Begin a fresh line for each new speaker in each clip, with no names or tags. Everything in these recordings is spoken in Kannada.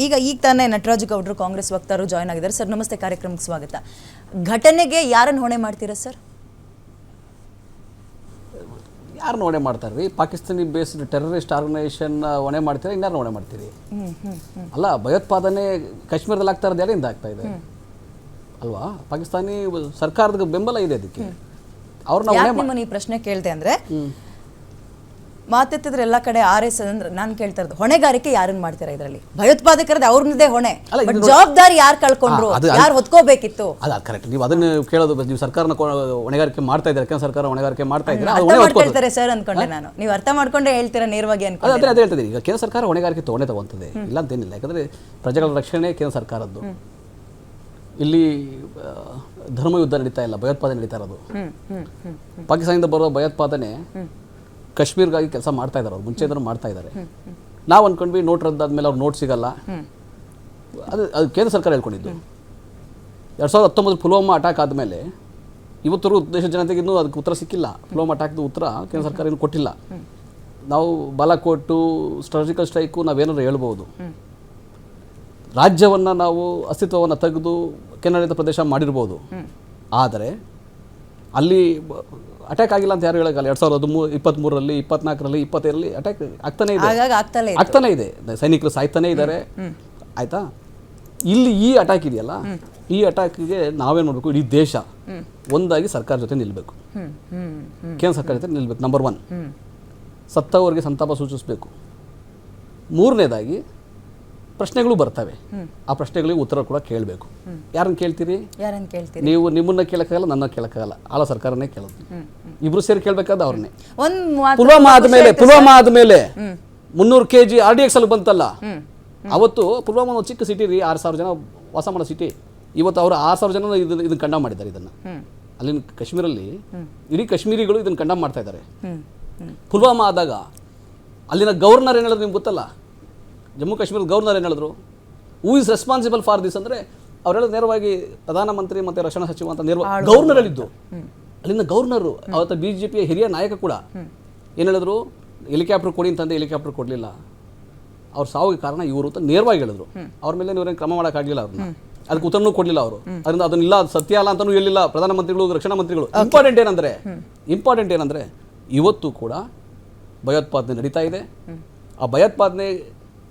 ಈಗ ಈಗ ತಾನೇ ನಟರಾಜ್ ಗೌಡ್ರು ಕಾಂಗ್ರೆಸ್ ವಕ್ತಾರರು ಜಾಯ್ನ್ ಆಗಿದ್ದಾರೆ. ಸರ್ ನಮಸ್ತೆ ಕಾರ್ಯಕ್ರಮಕ್ಕೆ ಸ್ವಾಗತ. ಘಟನೆಗೆ ಯಾರನ್ನು ಹೊಣೆ ಮಾಡ್ತೀರಾ ಸರ್?
ಯಾರು ಹೊಣೆ ಮಾಡ್ತಾರೆ ರೀ? ಪಾಕಿಸ್ತಾನಿ ಬೇಸ್ಡ್ ಟೆರರಿಸ್ಟ್ ಆರ್ಗನೈಸೇಷನ್ ಹೊಣೆ ಮಾಡ್ತೀರಾ? ಇನ್ಯಾರು ಹೊಣೆ ಮಾಡ್ತೀರಿ? ಅಲ್ಲ ಭಯೋತ್ಪಾದನೆ ಕಾಶ್ಮೀರದಲ್ಲಿ ಆಗ್ತಾ ಇರೋದು ಯಾರಿಂದ ಆಗ್ತಾ ಇದೆ? ಅಲ್ವಾ? ಪಾಕಿಸ್ತಾನಿ ಸರ್ಕಾರದ ಬೆಂಬಲ ಇದೆ ಅದಕ್ಕೆ. ಅವ್ರನ್ನ
ಈ ಪ್ರಶ್ನೆ ಕೇಳ್ದೆ ಅಂದ್ರೆ ಮಾತೆತ್ತಿದ್ರೆ ಎಲ್ಲ ಕಡೆ ಆರ್ ಎಸ್ ಅಂದ್ರೆ ನಾನು ಕೇಳ್ತಾ ಇರೋದು ಹೊಣೆಗಾರಿಕೆ ಯಾರನ್ನ ಮಾಡ್ತೀರಾ ಇದರಲ್ಲಿ? ಭಯೋತ್ಪಾದಕರದ್ದು ಅವ್ರನ್ನದೇ ಹೊಣೆ. ಬಟ್ ಜವಾಬ್ದಾರಿ ಯಾರು ಕಳ್ಕೊಂಡ್ರು? ಯಾರು ಹೊತ್ಕೋಬೇಕಿತ್ತು?
ಅಲ್ಲ ಕರೆಕ್ಟ್ ನೀವು ಅದನ್ನ ಕೇಳೋದು ನೀವು ಸರ್ಕಾರನ ಹೊಣೆಗಾರಿಕೆ ಮಾಡ್ತಾ ಇದ್ದಾರೆ ಕೇಂದ್ರ ಸರ್ಕಾರ ಹೊಣೆಗಾರಿಕೆ ಮಾಡ್ತಾ ಇದ್ದಾರೆ
ಅರ್ಥ
ಹೊಣೆ
ಸರ್ ಅನ್ಕೊಂಡೆ ನಾನು. ನೀವು ಅರ್ಥ ಮಾಡ್ಕೊಂಡೆ ಹೇಳ್ತೀರಾ ನೇರವಾಗಿ ಅನ್ಕೊಂಡು.
ಅದೇ ಅದೇ ಹೇಳ್ತಿದ್ದೀನಿ ಈಗ ಕೇಂದ್ರ ಸರ್ಕಾರ ಹೊಣೆಗಾರಿಕೆ ತೊಗೊಂಡೇ ತಗೊಂತದೆ ಇಲ್ಲ ಅಂತೇನಿಲ್ಲ ಯಾಕಂದ್ರೆ ಪ್ರಜೆಗಳ ರಕ್ಷಣೆ ಕೇಂದ್ರ ಸರ್ಕಾರದ್ದು. ಇಲ್ಲಿ ಧರ್ಮ ಯುದ್ಧ ನಡೀತಾ ಇಲ್ಲ ಭಯೋತ್ಪಾದನೆ ನಡೀತಾ ಇರೋದು. ಪಾಕಿಸ್ತಾನದಿಂದ ಬರೋ ಭಯೋತ್ಪಾದನೆ ಕಾಶ್ಮೀರ್ಗಾಗಿ ಕೆಲಸ ಮಾಡ್ತಾ ಇದ್ದಾರೆ ಅವ್ರು ಮುಂಚೆಯಿಂದನೂ ಮಾಡ್ತಾ ಇದ್ದಾರೆ. ನಾವು ಅನ್ಕೊಂಡ್ವಿ ನೋಟ್ ರದ್ದಾದ್ಮೇಲೆ ಅವ್ರು ನೋಟ್ ಸಿಗಲ್ಲ. ಅದು ಅದು ಕೇಂದ್ರ ಸರ್ಕಾರ ಹೇಳ್ಕೊಂಡಿದ್ದು. ಎರಡು ಸಾವಿರದ ಹತ್ತೊಂಬತ್ತು ಪುಲ್ವಾಮಾ ಅಟ್ಯಾಕ್ ಆದಮೇಲೆ ಇವತ್ತರೂ ದೇಶದ ಜನತೆಗೆ ಇನ್ನೂ ಅದಕ್ಕೆ ಉತ್ತರ ಸಿಕ್ಕಿಲ್ಲ. ಪುಲ್ವಾಮಾ ಅಟ್ಯಾಕ್ದು ಉತ್ತರ ಕೇಂದ್ರ ಸರ್ಕಾರ ಇನ್ನೂ ಕೊಟ್ಟಿಲ್ಲ. ನಾವು ಬಾಲಾಕೋಟು ಸ್ಟ್ರಾಟಜಿಕಲ್ ಸ್ಟ್ರೈಕು ನಾವೇನಾದ್ರು ಹೇಳ್ಬೋದು. ರಾಜ್ಯವನ್ನು ನಾವು ಅಸ್ತಿತ್ವವನ್ನು ತೆಗೆದು ಕೆನಡಾದ ಪ್ರದೇಶ ಮಾಡಿರ್ಬೋದು. ಆದರೆ ಅಲ್ಲಿ ಅಟ್ಯಾಕ್ ಆಗಿಲ್ಲ ಅಂತ ಯಾರು ಹೇಳೋಕ್ಕಲ್ಲ ಎರಡು ಸಾವಿರದ ಹದಿಮೂರು ಇಪ್ಪತ್ತ್ಮೂರರಲ್ಲಿ ಇಪ್ಪತ್ನಾಲ್ಕರಲ್ಲಿ ಇಪ್ಪತ್ತೈದರಲ್ಲಿ ಅಟ್ಯಾಕ್ ಆಗ್ತಾನೆ ಇದೆ.
ಆಗ್ತಲೇ.
ಆಗ್ತಾನೆ ಇದೆ. ಸೈನಿಕರು ಸಾಯ್ತಾನೆ ಇದ್ದಾರೆ ಆಯ್ತಾ? ಇಲ್ಲಿ ಈ ಅಟ್ಯಾಕ್ ಇದೆಯಲ್ಲ ಈ ಅಟ್ಯಾಕ್ಗೆ ನಾವೇನು ಮಾಡಬೇಕು? ಇಡೀ ದೇಶ ಒಂದಾಗಿ ಸರ್ಕಾರ ಜೊತೆ ನಿಲ್ಲಬೇಕು
ಹ್ಮ್ ಹ್ಮ್ ಹ್ಮ್.
ಕೇಂದ್ರ ಸರ್ಕಾರ ಜೊತೆ ನಿಲ್ಲಬೇಕು ನಂಬರ್ ಒನ್ ಸತ್ತವರಿಗೆ ಸಂತಾಪ ಸೂಚಿಸಬೇಕು. ಮೂರನೇದಾಗಿ ಪ್ರಶ್ನೆಗಳು ಬರ್ತವೆ. ಆ ಪ್ರಶ್ನೆಗಳಿಗೆ ಉತ್ತರ ಕೂಡ ಕೇಳಬೇಕು. ಯಾರನ್ನು ಕೇಳ್ತೀರಿ?
ಯಾರನ್ನ ಕೇಳ್ತೀರಿ?
ನೀವು ನಿಮ್ಮನ್ನ ಕೇಳಕ್ಕಾಗಲ್ಲ ನನ್ನ ಕೇಳಕ್ಕಾಗಲ್ಲ. ಆಳ ಸರ್ಕಾರನೇ ಕೇಳೋದು. ಇಬ್ರು ಸೇರಿ ಕೇಳಬೇಕಾದ ಅವ್ರನ್ನೇ. ಪುಲ್ವಾಮಾ ಆದ್ಮೇಲೆ ಪುಲ್ವಾಮಾ ಆದ್ಮೇಲೆ ಮುನ್ನೂರು K G R D X ಅಲ್ಲಿ ಬಂತಲ್ಲ? ಅವತ್ತು ಪುಲ್ವಾಮಾ ಒಂದು ಚಿಕ್ಕ ಸಿಟಿ ರೀ ಆರು ಸಾವಿರ ಜನ ವಾಸ ಮಾಡೋ ಸಿಟಿ. ಇವತ್ತು ಅವರು ಆರು ಸಾವಿರ ಜನ ಇದನ್ನ ಇದನ್ನ ಕಂಡ ಮಾಡಿದ್ದಾರೆ ಇದನ್ನ. ಅಲ್ಲಿನ ಕಾಶ್ಮೀರಲ್ಲಿ ಇಡೀ ಕಾಶ್ಮೀರಿಗಳು ಇದನ್ನ ಕಂಡ ಮಾಡ್ತಾ ಇದ್ದಾರೆ. ಪುಲ್ವಾಮಾ ಆದಾಗ ಅಲ್ಲಿನ ಗವರ್ನರ್ ಏನು ಹೇಳೋದು ನಿಮ್ಗೆ ಗೊತ್ತಲ್ಲ? ಜಮ್ಮು ಕಾಶ್ಮೀರದ ಗವರ್ನರ್ ಏನು ಹೇಳಿದ್ರು? Who is responsible for this ಅಂದರೆ ಅವರೆಲ್ಲ ನೇರವಾಗಿ ಪ್ರಧಾನಮಂತ್ರಿ ಮತ್ತು ರಕ್ಷಣಾ ಸಚಿವ ಅಂತ ನೇರವಾಗಿ ಗವರ್ನರ್ ಹೇಳಿದ್ದು. ಅಲ್ಲಿನ ಗವರ್ನರು ಅವತ್ತು ಬಿ ಜೆ ಪಿಯ ಹಿರಿಯ ನಾಯಕ ಕೂಡ ಏನು ಹೇಳಿದ್ರು? ಹೆಲಿಕಾಪ್ಟರ್ ಕೊಡಿ ಅಂತಂದೆ ಹೆಲಿಕಾಪ್ಟರ್ ಕೊಡಲಿಲ್ಲ. ಅವ್ರ ಸಾವಿಗೆ ಕಾರಣ ಇವರು ಅಂತ ನೇರವಾಗಿ ಹೇಳಿದ್ರು. ಅವ್ರ ಮೇಲೆ ನೀವೇನು ಕ್ರಮ ಮಾಡೋಕ್ಕಾಗಲಿಲ್ಲ ಅವ್ರನ್ನ. ಅದಕ್ಕೆ ಉತ್ತರನೂ ಕೊಡಲಿಲ್ಲ ಅವರು. ಅದರಿಂದ ಅದನ್ನಿಲ್ಲ ಇಲ್ಲ ಸತ್ಯ ಅಲ್ಲ ಅಂತಲೂ ಹೇಳಿಲ್ಲ. ಪ್ರಧಾನಮಂತ್ರಿಗಳು ರಕ್ಷಣಾ ಮಂತ್ರಿಗಳು. ಇಂಪಾರ್ಟೆಂಟ್ ಏನಂದ್ರೆ ಇಂಪಾರ್ಟೆಂಟ್ ಏನಂದ್ರೆ ಇವತ್ತು ಕೂಡ ಭಯೋತ್ಪಾದನೆ ನಡೀತಾ ಇದೆ. ಆ ಭಯೋತ್ಪಾದನೆ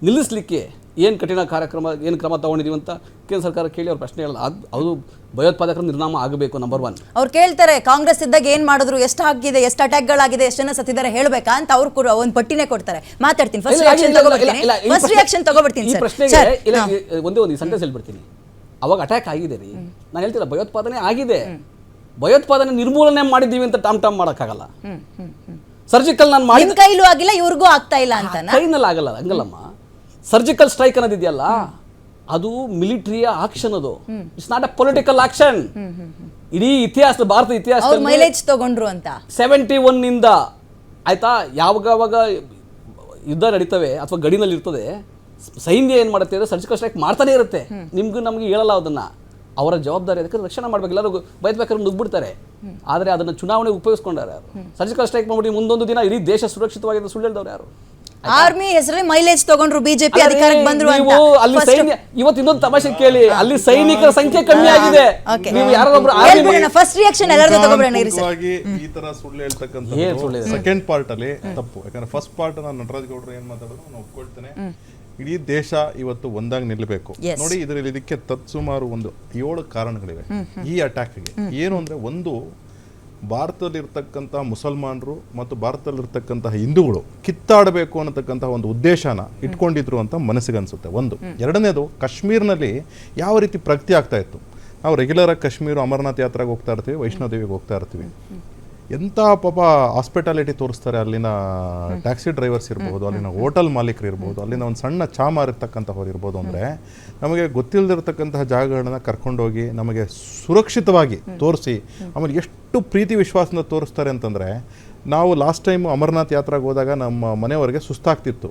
ನಿಲ್ಲಿಸಲಿಕ್ಕೆ ಏನು ಕಠಿಣ ಕಾರ್ಯಕ್ರಮ ಏನು ಕ್ರಮ ತಗೊಂಡಿದ್ದೀವಿ ಅಂತ ಕೇಂದ್ರ ಸರ್ಕಾರ ಕೇಳಿ ಅವ್ರ ಪ್ರಶ್ನೆ ಹೇಳಲ್ಲ. ಅದು ಅದು ಭಯೋತ್ಪಾದಕರ ನಿರ್ನಾಮ ಆಗಬೇಕು ನಂಬರ್ ಒನ್
ಅವ್ರು ಕೇಳ್ತಾರೆ ಕಾಂಗ್ರೆಸ್ ಇದ್ದಾಗ ಏನು ಮಾಡಿದ್ರು ಎಷ್ಟು ಆಗಿದೆ ಎಷ್ಟು ಅಟ್ಯಾಕ್ಗಳಾಗಿದೆ ಎಷ್ಟು ಜನ ಸತ್ತಿದ್ದಾರೆ ಹೇಳಬೇಕಾ ಅಂತ ಅವ್ರು ಕೂಡ ಒಂದು ಪಟ್ಟಿನೇ ಕೊಡ್ತಾರೆ. ಮಾತಾಡ್ತೀನಿ ಫಸ್ಟ್ ರಿಯಾಕ್ಷನ್ ತಗೋಬಿಡ್ತೀನಿ ಫಸ್ಟ್ ರಿಯಾಕ್ಷನ್ ತಗೋಬಿಡ್ತೀನಿ
ಪ್ರಶ್ನೆಗೆ ಇಲ್ಲ ಒಂದೇ ಒಂದು ಸೆಂಟೆನ್ಸ್ ಹೇಳ್ಬಿಡ್ತೀನಿ. ಅವಾಗ ಅಟ್ಯಾಕ್ ಆಗಿದೆ ರೀ. ನಾನು ಹೇಳ್ತಿಲ್ಲ ಭಯೋತ್ಪಾದನೆ ಆಗಿದೆ. ಭಯೋತ್ಪಾದನೆ ನಿರ್ಮೂಲನೆ ಮಾಡಿದ್ದೀವಿ ಅಂತ ಟಾಮ್ ಟಾಮ್ ಮಾಡೋಕ್ಕಾಗಲ್ಲ. ಸರ್ಜಿಕಲ್ ನಾನು ಮಾಡಿ
ಕೈಲೂ ಆಗಿಲ್ಲ ಇವ್ರಿಗೂ ಆಗ್ತಾ ಇಲ್ಲ ಅಂತ
ಕೈನಲ್ಲಿ ಆಗಲ್ಲ ಹಂಗಲ್ಲಮ್ಮ. ಸರ್ಜಿಕಲ್ ಸ್ಟ್ರೈಕ್ ಅನ್ನೋದಿದೆಯಲ್ಲ ಅದು ಮಿಲಿಟರಿಯ ಆಕ್ಷನ್ ಅದು. It's not a political action ಇಡೀ ಇತಿಹಾಸ ಭಾರತ ಇತಿಹಾಸ
ಮೈಲೇಜ್ ತಗೊಂಡ್ರು ಅಂತ.
ಸೆವೆಂಟಿ ಒನ್ನಿಂದ ಆಯ್ತಾ ಯಾವಾಗವಾಗ ಯುದ್ಧ ನಡೀತವೆ ಅಥವಾ ಗಡಿನಲ್ಲಿ ಇರ್ತದೆ ಸೈನ್ಯ ಏನು ಮಾಡುತ್ತೆ ಅಂದರೆ ಸರ್ಜಿಕಲ್ ಸ್ಟ್ರೈಕ್ ಮಾಡ್ತಾನೆ ಇರುತ್ತೆ. ನಿಮ್ಗೂ ನಮಗೆ ಹೇಳಲ್ಲ ಅದನ್ನ. ಅವರ ಜವಾಬ್ದಾರಿ ಅದಕ್ಕೆ ರಕ್ಷಣೆ ಮಾಡ್ಬೇಕು. ಎಲ್ಲರೂ ಬಯಸ್ಬೇಕಾದ್ರೆ ನುಗ್ಬಿಡ್ತಾರೆ. ಆದರೆ ಅದನ್ನು ಚುನಾವಣೆ ಉಪಯೋಗಿಸ್ಕೊಂಡಾರೆ ಯಾರು? ಸರ್ಜಿಕಲ್ ಸ್ಟ್ರೈಕ್ ಮಾಡ್ಬಿಟ್ಟು ಮುಂದೊಂದು ದಿನ ಇಡೀ ದೇಶ ಸುರಕ್ಷಿತವಾಗಿದೆ ಸುಳ್ಳು ಹೇಳಿದವ್ರು ಯಾರು?
ಆರ್ಮಿ ಹೆಸರಲ್ಲಿ ಮೈಲೇಜ್ ತಗೊಂಡ್ರು ಬಿಜೆಪಿ ಅಧಿಕಾರಕ್ಕೆ ಬಂದ್ರು ಅಂತ.
ನೀವು ಅಲ್ಲಿ ಸೈನ್ಯ ಇವತ್ತು ಇನ್ನೊಂದು ತಮಾಷೆ ಕೇಳಿ. ಅಲ್ಲಿ ಸೈನಿಕರ ಸಂಖ್ಯೆ ಕಮ್ಮಿ ಆಗಿದೆ.
Okay.
ನೀವು ಯಾರೊಬ್ರು
ಹೇಳ್ಬಿಡೋಣ ಫಸ್ಟ್ ರಿಯಾಕ್ಷನ್ ಎಲ್ಲರಿಗೂ ತಗೋಬಿಡೋಣ ಇರಿ ಸರ್.
ಪೂರ್ವಕವಾಗಿ ಈ ತರ ಸುಳ್ಳು
ಏನ್ ಸುಳ್ಳು
ಹೇಳ್ತಕ್ಕಂಥ ಸೆಕೆಂಡ್ ಪಾರ್ಟ್ ಅಲ್ಲಿ ತಪ್ಪು. ಯಾಕಂದ್ರೆ ಫಸ್ಟ್ ಪಾರ್ಟ್ ನಾನು ನಟರಾಜ್ ಗೌಡ್ರು ಏನ್ ಮಾತಾಡೋದು ನಾನು ಒಪ್ಕೊಳ್ತೇನೆ. ಇಡೀ ದೇಶ ಇವತ್ತು ಒಂದಾಗಿ ನಿಲ್ಲಬೇಕು
Yes.
ನೋಡಿ ಇದರಲ್ಲಿ ಇದಕ್ಕೆ ತತ್ಸುಮಾರು ಒಂದು ಏಳು ಕಾರಣಗಳಿವೆ ಈ ಅಟ್ಯಾಕ್ಗೆ ಏನು ಅಂದ್ರೆ ಒಂದು ಭಾರತದಲ್ಲಿರ್ತಕ್ಕಂಥ ಮುಸಲ್ಮಾನರು ಮತ್ತು ಭಾರತದಲ್ಲಿರ್ತಕ್ಕಂತಹ ಹಿಂದೂಗಳು ಕಿತ್ತಾಡಬೇಕು ಅನ್ನತಕ್ಕಂತಹ ಒಂದು ಉದ್ದೇಶನ ಇಟ್ಕೊಂಡಿದ್ರು ಅಂತ ಮನಸ್ಸಿಗೆ ಅನಿಸುತ್ತೆ ಒಂದು ಎರಡನೇದು ಕಾಶ್ಮೀರ್ನಲ್ಲಿ ಯಾವ ರೀತಿ ಪ್ರಗತಿ ಆಗ್ತಾ ಇತ್ತು? ನಾವು ರೆಗ್ಯುಲರ್ ಆಗಿ ಕಾಶ್ಮೀರ ಅಮರನಾಥ್ ಯಾತ್ರೆಗೆ ಹೋಗ್ತಾ ಇರ್ತೀವಿ ವೈಷ್ಣೋದೇವಿಗೆ ಹೋಗ್ತಾ ಇರ್ತೀವಿ. ಎಂಥ ಪಾಪ ಹಾಸ್ಪಿಟಾಲಿಟಿ ತೋರಿಸ್ತಾರೆ, ಅಲ್ಲಿನ ಟ್ಯಾಕ್ಸಿ ಡ್ರೈವರ್ಸ್ ಇರ್ಬೋದು, ಅಲ್ಲಿನ ಹೋಟೆಲ್ ಮಾಲೀಕರು ಇರ್ಬೋದು ಅಲ್ಲಿನ ಒಂದು ಸಣ್ಣ ಚಾ ಮಾರಿರ್ತಕ್ಕಂಥವ್ರು ಇರ್ಬೋದು ಅಂದರೆ ನಮಗೆ ಗೊತ್ತಿಲ್ಲದಿರ್ತಕ್ಕಂತಹ ಜಾಗಗಳನ್ನ ಕರ್ಕೊಂಡೋಗಿ ನಮಗೆ ಸುರಕ್ಷಿತವಾಗಿ ತೋರಿಸಿ, ಆಮೇಲೆ ಎಷ್ಟು ಪ್ರೀತಿ ವಿಶ್ವಾಸದಿಂದ ತೋರಿಸ್ತಾರೆ ಅಂತಂದರೆ, ನಾವು ಲಾಸ್ಟ್ ಟೈಮ್ ಅಮರನಾಥ್ ಯಾತ್ರೆಗೆ ಹೋದಾಗ ನಮ್ಮ ಮನೆಯವರಿಗೆ ಸುಸ್ತಾಗ್ತಿತ್ತು.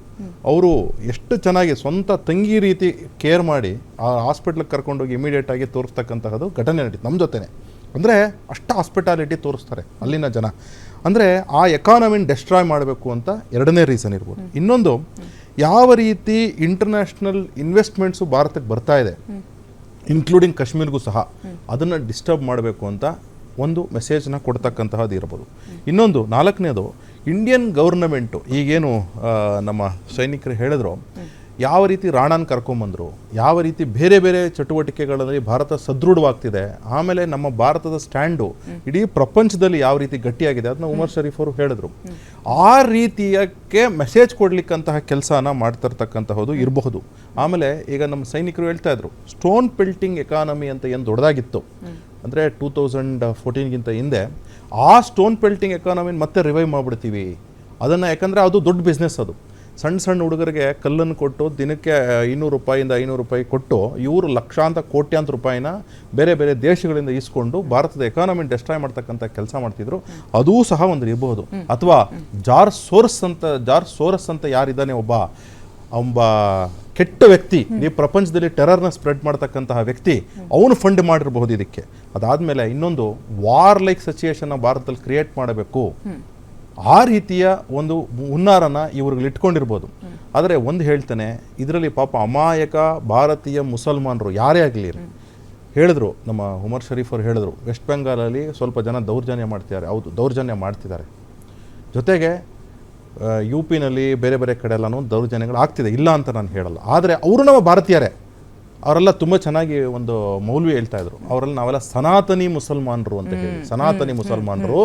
ಅವರು ಎಷ್ಟು ಚೆನ್ನಾಗಿ ಸ್ವಂತ ತಂಗಿ ರೀತಿ ಕೇರ್ ಮಾಡಿ ಆ ಹಾಸ್ಪಿಟ್ಲಿಗೆ ಕರ್ಕೊಂಡೋಗಿ ಇಮಿಡಿಯೇಟ್ ಆಗಿ ತೋರಿಸ್ತಕ್ಕಂತಹದ್ದು ಘಟನೆ ನಡೀತು ನಮ್ಮ ಜೊತೆನೆ. ಅಂದರೆ ಅಷ್ಟು ಹಾಸ್ಪಿಟಾಲಿಟಿ ತೋರಿಸ್ತಾರೆ ಅಲ್ಲಿನ ಜನ. ಅಂದರೆ ಆ ಎಕಾನಮಿನ ಡೆಸ್ಟ್ರಾಯ್ ಮಾಡಬೇಕು ಅಂತ ಎರಡನೇ ರೀಸನ್ ಇರ್ಬೋದು. ಇನ್ನೊಂದು ಯಾವ ರೀತಿ ಇಂಟರ್ನ್ಯಾಷನಲ್ ಇನ್ವೆಸ್ಟ್ಮೆಂಟ್ಸು ಭಾರತಕ್ಕೆ ಬರ್ತಾ ಇದೆ ಇನ್ಕ್ಲೂಡಿಂಗ್ ಕಾಶ್ಮೀರ್ಗೂ ಸಹ ಅದನ್ನು ಡಿಸ್ಟರ್ಬ್ ಮಾಡಬೇಕು ಅಂತ ಒಂದು ಮೆಸೇಜ್ನ ಕೊಡ್ತಕ್ಕಂತಹದ್ದು ಇರ್ಬೋದು. ಇನ್ನೊಂದು ನಾಲ್ಕನೇದು ಇಂಡಿಯನ್ ಗೌರ್ನಮೆಂಟು ಈಗೇನು ನಮ್ಮ ಸೈನಿಕರು ಹೇಳಿದ್ರು ಯಾವ ರೀತಿ ರಾಣಾನ ಕರ್ಕೊಂಬಂದರು ಯಾವ ರೀತಿ ಬೇರೆ ಬೇರೆ ಚಟುವಟಿಕೆಗಳಲ್ಲಿ ಭಾರತ ಸದೃಢವಾಗ್ತಿದೆ ಆಮೇಲೆ ನಮ್ಮ ಭಾರತದ ಸ್ಟ್ಯಾಂಡು ಇಡೀ ಪ್ರಪಂಚದಲ್ಲಿ ಯಾವ ರೀತಿ ಗಟ್ಟಿಯಾಗಿದೆ ಅದನ್ನ ಉಮರ್ ಶರೀಫ್ ಅವರು ಹೇಳಿದ್ರು. ಆ ರೀತಿಯಕ್ಕೆ ಮೆಸೇಜ್ ಕೊಡ್ಲಿಕ್ಕಂತಹ ಕೆಲಸನ ಮಾಡ್ತಿರ್ತಕ್ಕಂತಹದ್ದು ಇರಬಹುದು. ಆಮೇಲೆ ಈಗ ನಮ್ಮ ಸೈನಿಕರು ಹೇಳ್ತಾ ಇದ್ರು ಸ್ಟೋನ್ ಪಿಲ್ಟಿಂಗ್ ಎಕಾನಮಿ ಅಂತ ಏನು ದೊಡ್ಡದಾಗಿತ್ತು? ಅಂದರೆ ಟೂ ತೌಸಂಡ್ ಫೋರ್ಟೀನ್ಗಿಂತ ಹಿಂದೆ ಆ ಸ್ಟೋನ್ ಪೆಲ್ಟಿಂಗ್ ಎಕಾನಮಿನ ಮತ್ತೆ ರಿವೈವ್ ಮಾಡಿಬಿಡ್ತೀವಿ. ಅದನ್ನು ಯಾಕಂದರೆ ಅದು ದೊಡ್ಡ ಬಿಸ್ನೆಸ್ ಅದು. ಸಣ್ಣ ಸಣ್ಣ ಹುಡುಗರಿಗೆ ಕಲ್ಲನ್ನು ಕೊಟ್ಟು ದಿನಕ್ಕೆ ಇನ್ನೂರು ರೂಪಾಯಿಂದ ಐನೂರು ರೂಪಾಯಿ ಕೊಟ್ಟು ಇವರು ಲಕ್ಷಾಂತರ ಕೋಟ್ಯಾಂತರ ರೂಪಾಯಿನ ಬೇರೆ ಬೇರೆ ದೇಶಗಳಿಂದ ಈಸ್ಕೊಂಡು ಭಾರತದ ಎಕಾನಮಿ ಡೆಸ್ಟ್ರಾಯ್ ಮಾಡ್ತಕ್ಕಂಥ ಕೆಲಸ ಮಾಡ್ತಿದ್ರು. ಅದೂ ಸಹ ಒಂದು ಇರಬಹುದು. ಅಥವಾ ಜಾರ್ ಸೋರ್ಸ್ ಅಂತ ಜಾರ್ ಸೋರಸ್ ಅಂತ ಯಾರಿದ್ದಾನೆ ಒಬ್ಬ ಒಬ್ಬ ಕೆಟ್ಟ ವ್ಯಕ್ತಿ ಈ ಪ್ರಪಂಚದಲ್ಲಿ ಟೆರರ್ನ ಸ್ಪ್ರೆಡ್ ಮಾಡ್ತಕ್ಕಂತಹ ವ್ಯಕ್ತಿ ಅವನು ಫಂಡ್ ಮಾಡಿರಬಹುದು ಇದಕ್ಕೆ. ಅದಾದ್ಮೇಲೆ ಇನ್ನೊಂದು ವಾರ್ ಲೈಕ್ ಸಿಚುಯೇಷನ್ ಭಾರತದಲ್ಲಿ ಕ್ರಿಯೇಟ್ ಮಾಡಬೇಕು. ಆ ರೀತಿಯ ಒಂದು ಹುನ್ನಾರನ ಇವ್ರಿಗೆ ಇಟ್ಕೊಂಡಿರ್ಬೋದು. ಆದರೆ ಒಂದು ಹೇಳ್ತೇನೆ, ಇದರಲ್ಲಿ ಪಾಪ ಅಮಾಯಕ ಭಾರತೀಯ ಮುಸಲ್ಮಾನರು ಯಾರೇ ಆಗಲಿ ಹೇಳಿದ್ರು, ನಮ್ಮ ಉಮರ್ ಶರೀಫ್ ಅವರು ಹೇಳಿದ್ರು, ವೆಸ್ಟ್ ಬೆಂಗಾಲಲ್ಲಿ ಸ್ವಲ್ಪ ಜನ ದೌರ್ಜನ್ಯ ಮಾಡ್ತಿದ್ದಾರೆ. ಹೌದು, ದೌರ್ಜನ್ಯ ಮಾಡ್ತಿದ್ದಾರೆ. ಜೊತೆಗೆ ಯು ಪಿನಲ್ಲಿ ಬೇರೆ ಬೇರೆ ಕಡೆ ಎಲ್ಲನೂ ದೌರ್ಜನ್ಯಗಳು ಆಗ್ತಿದೆ. ಇಲ್ಲ ಅಂತ ನಾನು ಹೇಳಲ್ಲ. ಆದರೆ ಅವರು ನಮ್ಮ ಭಾರತೀಯರೇ. ಅವರೆಲ್ಲ ತುಂಬ ಚೆನ್ನಾಗಿ ಒಂದು ಮೌಲ್ವಿ ಹೇಳ್ತಾ ಇದ್ರು. ಅವರೆಲ್ಲ ನಾವೆಲ್ಲ ಸನಾತನಿ ಮುಸಲ್ಮಾನರು ಅಂತ ಹೇಳಿ. ಸನಾತನಿ ಮುಸಲ್ಮಾನರು.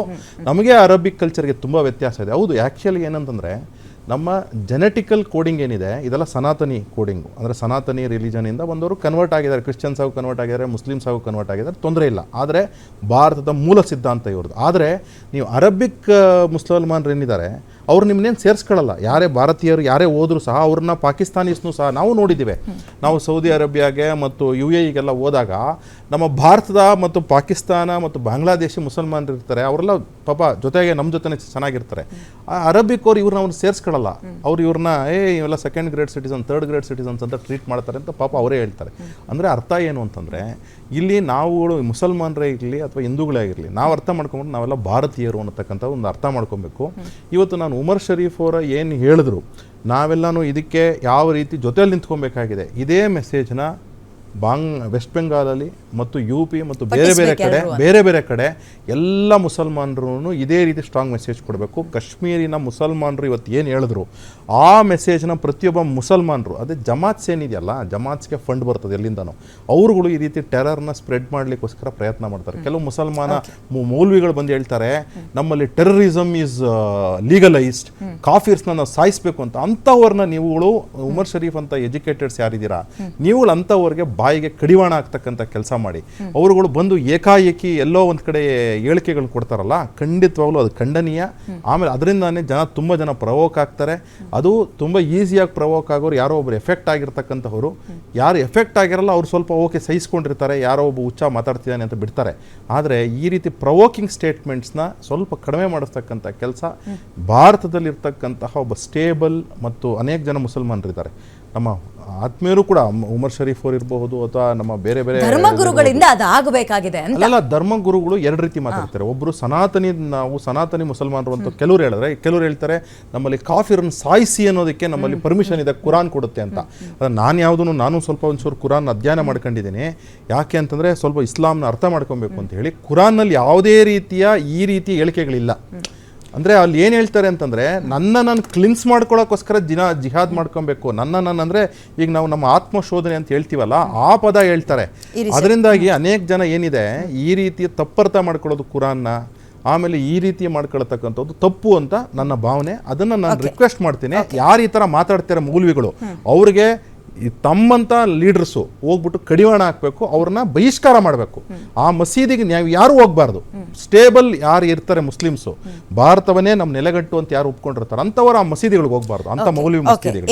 ನಮಗೆ ಅರಬಿಕ್ ಕಲ್ಚರ್ಗೆ ತುಂಬ ವ್ಯತ್ಯಾಸ ಇದೆ. ಹೌದು ಆ್ಯಕ್ಚುಲಿ ಏನಂತಂದರೆ ನಮ್ಮ ಜೆನೆಟಿಕಲ್ ಕೋಡಿಂಗ್ ಏನಿದೆ ಇದೆಲ್ಲ ಸನಾತನಿ ಕೋಡಿಂಗು ಅಂದರೆ ಸನಾತನಿ ರಿಲಿಜನಿಂದ ಬಂದವರು ಕನ್ವರ್ಟ್ ಆಗಿದ್ದಾರೆ. ಕ್ರಿಶ್ಚಿಯನ್ಸ್ ಆಗು ಕನ್ವರ್ಟ್ ಆಗಿದ್ದಾರೆ ಮುಸ್ಲಿಮ್ಸ್ ಆಗು ಕನ್ವರ್ಟ್ ಆಗಿದ್ದಾರೆ ತೊಂದರೆ ಇಲ್ಲ. ಆದರೆ ಭಾರತದ ಮೂಲ ಸಿದ್ಧಾಂತ ಇವ್ರದ್ದು. ಆದರೆ ನೀವು ಅರಬಿಕ್ ಮುಸಲ್ಮಾನರು ಏನಿದ್ದಾರೆ ಅವ್ರು ನಿಮ್ಮನ್ನೇನು ಸೇರಿಸ್ಕೊಳ್ಳಲ್ಲ ಯಾರೇ ಭಾರತೀಯರು, ಯಾರೇ ಹೋದರೂ ಸಹ ಅವ್ರನ್ನ ಪಾಕಿಸ್ತಾನೀಸ್ನು ಸಹ ನಾವು ನೋಡಿದ್ದೀವಿ ನಾವು ಸೌದಿ ಅರೇಬಿಯಾಗೆ ಮತ್ತು ಯು ಎ ಇಗೆಲ್ಲ ಹೋದಾಗ ನಮ್ಮ ಭಾರತದ ಮತ್ತು ಪಾಕಿಸ್ತಾನ ಮತ್ತು ಬಾಂಗ್ಲಾದೇಶಿ ಮುಸಲ್ಮಾನರು ಇರ್ತಾರೆ ಅವರೆಲ್ಲ ಪಾಪ ಜೊತೆಗೆ ನಮ್ಮ ಜೊತೆನೇ ಚೆನ್ನಾಗಿರ್ತಾರೆ. ಆ ಅರಬಿಕ್ ಅವ್ರು ಇವ್ರನ್ನ ಅವ್ರನ್ನ ಸೇರಿಸ್ಕೊಳ್ಳಲ್ಲ ಅವ್ರು ಇವ್ರನ್ನ ಏ, ಇವೆಲ್ಲ second grade citizen third grade citizens ಅಂತ ಟ್ರೀಟ್ ಮಾಡ್ತಾರೆ ಅಂತ ಪಾಪ ಅವರೇ ಹೇಳ್ತಾರೆ. ಅಂದರೆ ಅರ್ಥ ಏನು ಅಂತಂದರೆ ಇಲ್ಲಿ ನಾವುಗಳು ಮುಸಲ್ಮಾನರೇ ಇರಲಿ ಅಥವಾ ಹಿಂದೂಗಳೇ ಆಗಿರಲಿ, ನಾವು ಅರ್ಥ ಮಾಡ್ಕೊಂಡ್ರೆ ನಾವೆಲ್ಲ ಭಾರತೀಯರು ಅನ್ನತಕ್ಕಂಥ ಒಂದು ಅರ್ಥ ಮಾಡ್ಕೊಬೇಕು. ಇವತ್ತು ನಾನು ಉಮರ್ ಶರೀಫ್ ಅವರ ಏನು ಹೇಳಿದ್ರು, ನಾವೆಲ್ಲನೂ ಇದಕ್ಕೆ ಯಾವ ರೀತಿ ಜೊತೆಯಲ್ಲಿ ನಿಂತ್ಕೊಬೇಕಾಗಿದೆ, ಇದೇ ಮೆಸೇಜ್ನ ಬಾಂಗ್ ವೆಸ್ಟ್ ಬೆಂಗಾಲಲ್ಲಿ ಮತ್ತು ಯು ಪಿ ಮತ್ತು ಬೇರೆ ಬೇರೆ ಕಡೆ ಬೇರೆ ಬೇರೆ ಕಡೆ ಎಲ್ಲ ಮುಸಲ್ಮಾನರು ಇದೇ ರೀತಿ ಸ್ಟ್ರಾಂಗ್ ಮೆಸೇಜ್ ಕೊಡಬೇಕು. ಕಾಶ್ಮೀರಿನ ಮುಸಲ್ಮಾನರು ಇವತ್ತು ಏನು ಹೇಳಿದ್ರು? ಆ ಮೆಸೇಜ್ನ ಪ್ರತಿಯೊಬ್ಬ ಮುಸಲ್ಮಾನರು ಅದೇ ಜಮಾತ್ಸ್ ಏನಿದೆಯಲ್ಲ ಜಮಾತ್ಸ್ಗೆ ಫಂಡ್ ಬರ್ತದೆ ಎಲ್ಲಿಂದನೋ. ಅವರುಗಳು ಈ ರೀತಿ ಟೆರರ್ನ ಸ್ಪ್ರೆಡ್ ಮಾಡಲಿಕ್ಕೋಸ್ಕರ ಪ್ರಯತ್ನ ಮಾಡ್ತಾರೆ. ಕೆಲವು ಮುಸಲ್ಮಾನ ಮೌಲ್ವಿಗಳು ಬಂದು ಹೇಳ್ತಾರೆ ನಮ್ಮಲ್ಲಿ ಟೆರರಿಸಮ್ ಈಸ್ ಲೀಗಲೈಸ್ಡ್ ಕಾಫಿರ್ಸ್ನ ನಾವು ಸಾಯಿಸಬೇಕು ಅಂತ. ಅಂಥವ್ರನ್ನ ನೀವುಗಳು ಉಮರ್ ಶರೀಫ್ ಅಂತ ಎಜುಕೇಟೆಡ್ಸ್ ಯಾರಿದ್ದೀರಾ? ನೀವುಗಳು ಅಂಥವ್ರಿಗೆ ಬಾಯಿಗೆ ಕಡಿವಾಣ ಆಗ್ತಕ್ಕಂಥ ಕೆಲಸ ಮಾಡಿ. ಅವರುಗಳು ಬಂದು ಏಕಾಏಕಿ ಎಲ್ಲೋ ಒಂದು ಕಡೆ ಹೇಳಿಕೆಗಳು ಕೊಡ್ತಾರಲ್ಲ, ಖಂಡಿತವಾಗ್ಲೂ ಅದು ಖಂಡನೀಯ. ಆಮೇಲೆ ಅದರಿಂದಾನೇ ಜನ ತುಂಬ ಜನ ಪ್ರವೋಕ್ ಆಗ್ತಾರೆ. ಅದು ತುಂಬ ಈಸಿಯಾಗಿ ಪ್ರವೋಕ್ ಆಗೋರು ಯಾರೋ ಒಬ್ರು ಎಫೆಕ್ಟ್ ಆಗಿರ್ತಕ್ಕಂಥವ್ರು. ಯಾರು ಎಫೆಕ್ಟ್ ಆಗಿರಲ್ಲ, ಅವ್ರು ಸ್ವಲ್ಪ ಓಕೆ ಸಹಿಸ್ಕೊಂಡಿರ್ತಾರೆ, ಯಾರೋ ಒಬ್ಬ ಹುಚ್ಚ ಮಾತಾಡ್ತಿದ್ದಾನೆ ಅಂತ ಬಿಡ್ತಾರೆ. ಆದರೆ ಈ ರೀತಿ ಪ್ರವೋಕಿಂಗ್ ಸ್ಟೇಟ್ಮೆಂಟ್ಸ್ನ ಸ್ವಲ್ಪ ಕಡಿಮೆ ಮಾಡಿಸ್ತಕ್ಕಂಥ ಕೆಲಸ. ಭಾರತದಲ್ಲಿರ್ತಕ್ಕಂತಹ ಒಬ್ಬ ಸ್ಟೇಬಲ್ ಮತ್ತು ಅನೇಕ ಜನ ಮುಸಲ್ಮಾನರಿದ್ದಾರೆ. ನಮ್ಮ ಆತ್ಮೀಯರು ಕೂಡ ಉಮರ್ ಶರೀಫ್ ಅವರು ಇರಬಹುದು ಅಥವಾ ನಮ್ಮ ಬೇರೆ ಬೇರೆ
ಧರ್ಮಗುರುಗಳಿಂದ ಅದು ಆಗಬೇಕಾಗಿದೆ
ಅಲ್ಲ ಧರ್ಮಗುರುಗಳು ಎರಡು ರೀತಿ ಮಾತಾಡ್ತಾರೆ. ಒಬ್ಬರು ಸನಾತನಿ ನಾವು ಸನಾತನಿ ಮುಸಲ್ಮಾನರು ಅಂತ ಕೆಲವರು ಹೇಳಿದ್ರೆ ಕೆಲವರು ಹೇಳ್ತಾರೆ ನಮ್ಮಲ್ಲಿ ಕಾಫಿರನ್ನು ಸಾಯಿಸಿ ಅನ್ನೋದಕ್ಕೆ ನಮ್ಮಲ್ಲಿ ಪರ್ಮಿಷನ್ ಇದೆ ಕುರಾನ್ ಕೊಡುತ್ತೆ ಅಂತ. ನಾನು ಯಾವುದನ್ನು ನಾನು ಸ್ವಲ್ಪ ಒಂಚೂರು ಕುರಾನ್ ಅಧ್ಯಯನ ಮಾಡ್ಕೊಂಡಿದ್ದೀನಿ. ಯಾಕೆ ಅಂತಂದ್ರೆ ಸ್ವಲ್ಪ ಇಸ್ಲಾಂನ ಅರ್ಥ ಮಾಡ್ಕೊಬೇಕು ಅಂತ ಹೇಳಿ ಕುರಾನ್ನಲ್ಲಿ ಯಾವುದೇ ರೀತಿಯ ಈ ರೀತಿ ಹೇಳಿಕೆಗಳಿಲ್ಲ. ಅಂದ್ರೆ ಅಲ್ಲಿ ಏನು ಹೇಳ್ತಾರೆ ಅಂತಂದರೆ ನನ್ನ ನಾನು ಕ್ಲಿನ್ಸ್ ಮಾಡ್ಕೊಳ್ಳೋಕ್ಕೋಸ್ಕರ ದಿನ ಜಿಹಾದ್ ಮಾಡ್ಕೊಬೇಕು. ನನ್ನ ನನ್ನ ಅಂದರೆ ಈಗ ನಾವು ನಮ್ಮ ಆತ್ಮಶೋಧನೆ ಅಂತ ಹೇಳ್ತೀವಲ್ಲ ಆ ಪದ ಹೇಳ್ತಾರೆ. ಅದರಿಂದಾಗಿ ಅನೇಕ ಜನ ಏನಿದೆ ಈ ರೀತಿ ತಪ್ಪರ್ಥ ಮಾಡ್ಕೊಳ್ಳೋದು ಕುರಾನ್ನ ಆಮೇಲೆ ಈ ರೀತಿ ಮಾಡ್ಕೊಳ್ತಕ್ಕಂಥದ್ದು ತಪ್ಪು ಅಂತ ನನ್ನ ಭಾವನೆ. ಅದನ್ನು ನಾನು ರಿಕ್ವೆಸ್ಟ್ ಮಾಡ್ತೀನಿ. ಯಾರು ಈ ಥರ ಮಾತಾಡ್ತಾರೆ ಮೂಲ್ವಿಗಳು? ಅವ್ರಿಗೆ ಈ ತಮ್ಮಂತ ಲೀಡರ್ಸು ಹೋಗ್ಬಿಟ್ಟು ಕಡಿವಾಣ ಹಾಕಬೇಕು ಅವ್ರನ್ನ ಬಹಿಷ್ಕಾರ ಮಾಡಬೇಕು. ಆ ಮಸೀದಿಗೆ ನಾವು ಯಾರು ಹೋಗ್ಬಾರ್ದು. ಸ್ಟೇಬಲ್ ಯಾರು ಇರ್ತಾರೆ ಮುಸ್ಲಿಮ್ಸು. ಭಾರತವನ್ನೇ ನಮ್ಮ ನೆಲೆಗಟ್ಟು ಅಂತ ಯಾರು ಒಪ್ಕೊಂಡಿರ್ತಾರೆ ಅಂಥವ್ರು ಆ ಮಸೀದಿಗಳಿಗೆ ಹೋಗ್ಬಾರ್ದು ಅಂತ
ಮೌಲ್ಯ
ಮಸೀದಿಗಳು